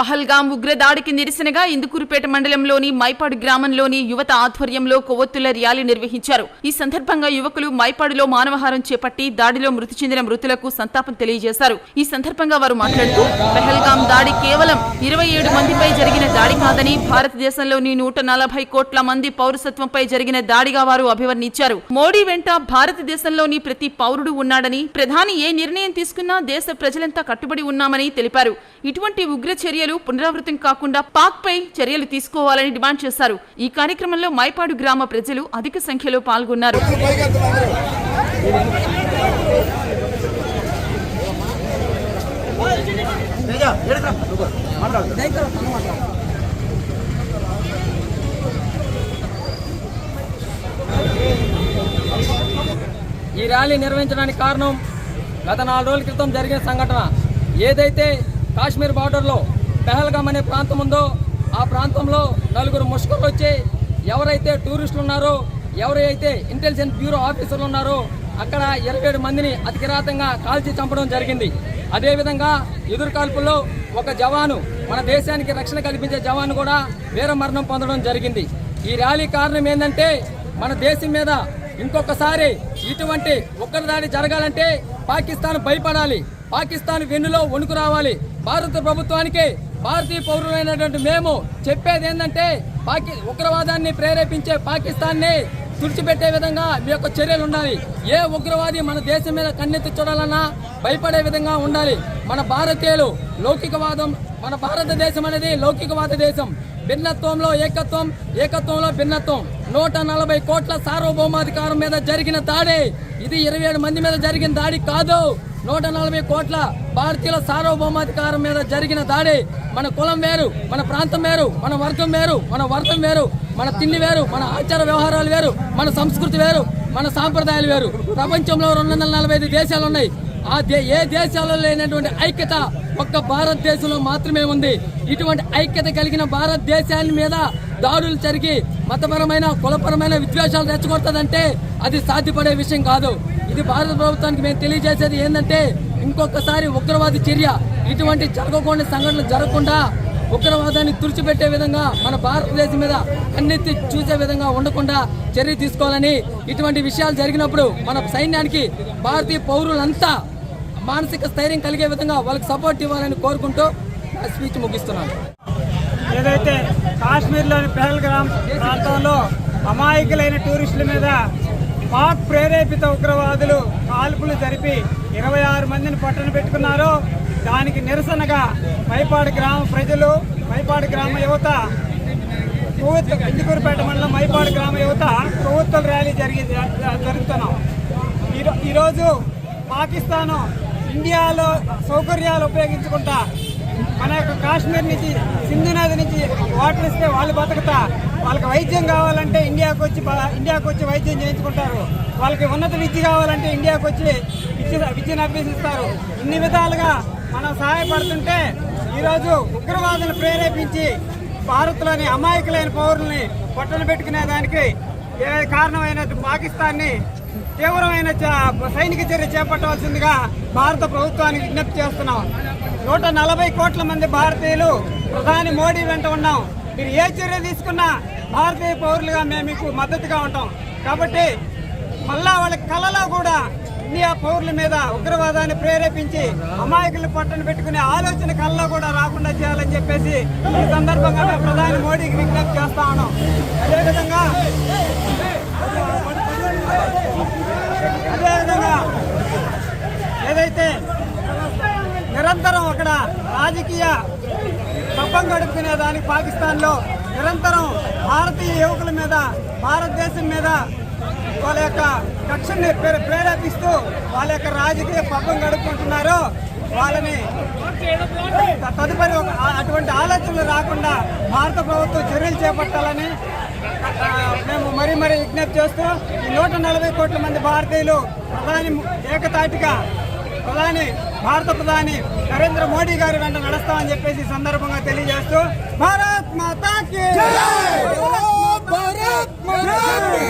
పహల్గాం ఉగ్రదాడికి నిరసనగా ఇందుకూరుపేట మండలంలోని మైపాడు గ్రామంలోని యువత ఆధ్వర్యంలో కొవ్వొత్తుల ర్యాలీ నిర్వహించారు. ఈ సందర్భంగా యువకులు మైపాడులో మానవహారం చేపట్టి దాడిలో మృతి చెందిన మృతులకు సంతాపం తెలియజేశారు. ఈ సందర్భంగా వారు మాట్లాడుతూ పహల్గాం దాడి కేవలం ఇరవై ఏడు మందిపై జరిగిన దాడి కాదని భారతదేశంలోని నూట నలభై కోట్ల మంది పౌరసత్వంపై జరిగిన దాడిగా వారు అభివర్ణించారు. మోడీ వెంట భారతదేశంలోని ప్రతి పౌరుడు ఉన్నాడని ప్రధాని ఏ నిర్ణయం తీసుకున్నా దేశ ప్రజలంతా కట్టుబడి ఉన్నామని తెలిపారు. ఇటువంటి ఉగ్ర చర్యలు పునరావృతం కాకుండా పాక్ పై చర్యలు తీసుకోవాలని డిమాండ్ చేశారు. ఈ కార్యక్రమంలో మైపాడు గ్రామ ప్రజలు అధిక సంఖ్యలో పాల్గొన్నారు. ఈ ర్యాలీ నిర్వహించడానికి కారణం గత నాలుగు రోజుల క్రితం జరిగిన సంఘటన. ఏదైతే కాశ్మీర్ బార్డర్లో పెహల్గామ్ అనే ప్రాంతం ఉందో ఆ ప్రాంతంలో నలుగురు ముష్కర్లు వచ్చి ఎవరైతే టూరిస్టులు ఉన్నారో ఎవరైతే ఇంటెలిజెన్స్ బ్యూరో ఆఫీసర్లు ఉన్నారో అక్కడ ఇరవై ఏడు మందిని అతి కిరాతంగా కాల్చి చంపడం జరిగింది. అదేవిధంగా ఎదురు కాల్పుల్లో ఒక జవాను మన దేశానికి రక్షణ కల్పించే జవాను కూడా వీర మరణం పొందడం జరిగింది. ఈ ర్యాలీ కారణం ఏంటంటే మన దేశం మీద ఇంకొకసారి ఇటువంటి ఒక్కరి దాడి జరగాలంటే పాకిస్తాన్ భయపడాలి. పాకిస్తాన్ వెన్నులో వణుకు రావాలి. భారత ప్రభుత్వానికి భారతీయ పౌరులైనటువంటి మేము చెప్పేది ఏంటంటే పాకి ఉగ్రవాదాన్ని ప్రేరేపించే పాకిస్తాన్ని తుడిచిపెట్టే విధంగా మీ యొక్క చర్యలు ఉండాలి. ఏ ఉగ్రవాది మన దేశం మీద కన్నెత్తి చూడాలన్నా భయపడే విధంగా ఉండాలి. మన భారతీయులు లౌకికవాదం మన భారతదేశం అనేది లౌకికవాద దేశం. భిన్నత్వంలో ఏకత్వం ఏకత్వంలో భిన్నత్వం. నూట నలభై కోట్ల సార్వభౌమాధికారం మీద జరిగిన దాడి ఇది ఇరవై ఏడు మంది మీద జరిగిన దాడి కాదు. నూట నలభై కోట్ల భారతీయుల సార్వభౌమాధికారం మీద జరిగిన దాడి మన కులం వేరు మన ప్రాంతం వేరు మన వర్గం వేరు మన వర్గం వేరు మన తిండి వేరు మన ఆచార వ్యవహారాలు వేరు మన సంస్కృతి వేరు మన సాంప్రదాయాలు వేరు. ప్రపంచంలో రెండు వందల నలభై ఐదు దేశాలు ఉన్నాయి. ఆ దే ఏ దేశాల్లో లేనటువంటి ఐక్యత ఒక్క భారతదేశంలో మాత్రమే ఉంది. ఇటువంటి ఐక్యత కలిగిన భారతదేశాన్ని మీద దాడులు జరిగి మతపరమైన కులపరమైన విద్వేషాలు రెచ్చగొడుతుందంటే అది సాధ్యపడే విషయం కాదు. ఇది భారత ప్రభుత్వానికి మేము తెలియజేసేది ఏంటంటే ఇంకొకసారి ఉగ్రవాది చర్య. ఇటువంటి జరగకుండా సంఘటనలు జరగకుండా ఉగ్రవాదాన్ని తుడిచిపెట్టే విధంగా మన భారతదేశం మీద కన్నెత్తి చూసే విధంగా ఉండకుండా చర్య తీసుకోవాలని ఇటువంటి విషయాలు జరిగినప్పుడు మన సైన్యానికి భారతీయ పౌరులంతా మానసిక స్థైర్యం కలిగే విధంగా వాళ్ళకి సపోర్ట్ ఇవ్వాలని కోరుకుంటూ నా స్పీచ్ ముగిస్తున్నాను. ఏదైతే కాశ్మీర్లోని పెహల్గ్రామ్ ప్రాంతంలో అమాయకులైన టూరిస్టుల మీద పాక్ ప్రేరేపిత ఉగ్రవాదులు కాల్పులు జరిపి ఇరవై ఆరు మందిని పట్టణ పెట్టుకున్నారో. దానికి నిరసనగా మైపాడు గ్రామ ప్రజలు మైపాడు గ్రామ యువత కొవ్వొత్తు ఇందుకూరుపేట మండలం మైపాడు గ్రామ యువత కొవ్వొత్తుల ర్యాలీ జరిగి జరుగుతున్నాం ఈరోజు పాకిస్తాను ఇండియాలో సౌకర్యాలు ఉపయోగించుకుంటా మన యొక్క కాశ్మీర్ నుంచి సింధు నది నుంచి వాటర్ ఇస్తే వాళ్ళు బతుకుతా వాళ్ళకి వైద్యం కావాలంటే ఇండియాకు వచ్చి ఇండియాకు వచ్చి వైద్యం చేయించుకుంటారు. వాళ్ళకి ఉన్నత విద్య కావాలంటే ఇండియాకు వచ్చి విద్య విద్యను అభ్యసిస్తారు. ఇన్ని విధాలుగా మనం సహాయపడుతుంటే ఈరోజు ఉగ్రవాదులు ప్రేరేపించి భారత్లోని అమాయకులైన పౌరుల్ని పట్టణ పెట్టుకునే దానికి ఏ కారణమైన పాకిస్తాన్ని తీవ్రమైన చ- సైనిక చర్య చేపట్టవలసిందిగా భారత ప్రభుత్వానికి విజ్ఞప్తి చేస్తున్నాం. నూట నలభై కోట్ల మంది భారతీయులు ప్రధాని మోడీ వెంట ఉన్నాం. మీరు ఏ చర్య తీసుకున్నా భారతీయ పౌరులుగా మేము మీకు మద్దతుగా ఉంటాం. కాబట్టి మళ్ళా వాళ్ళ కళలో కూడా ఇండియా పౌరుల మీద ఉగ్రవాదాన్ని ప్రేరేపించి అమాయకులు పట్టణ పెట్టుకునే ఆలోచన కళ్ళలో కూడా రాకుండా చేయాలని చెప్పేసి ఈ సందర్భంగా మేము ప్రధాని మోడీకి విజ్ఞప్తి చేస్తా ఉన్నాం. అదేవిధంగా అదేవిధంగా ఏదైతే నిరంతరం అక్కడ రాజకీయ పబ్బం గడుపుకునే దానికి పాకిస్తాన్లో నిరంతరం భారతీయ యువకుల మీద భారతదేశం మీద వాళ్ళ యొక్క కక్షని ప్రేరేపిస్తూ వాళ్ళ యొక్క రాజకీయ పబ్బం గడుపుకుంటున్నారు. వాళ్ళని తదుపరి అటువంటి ఆలోచనలు రాకుండా భారత ప్రభుత్వం చర్యలు చేపట్టాలని మేము మరీ మరీ విజ్ఞప్తి చేస్తూ ఈ నూట నలభై కోట్ల మంది భారతీయులు ప్రధాని ఏకతాటిగా ప్రధాని భారత ప్రధాని నరేంద్ర మోడీ గారి వెంట నడుస్తామని చెప్పేసి సందర్భంగా తెలియజేస్తూ భారత్ మాతాకి భారత్ మాతాకి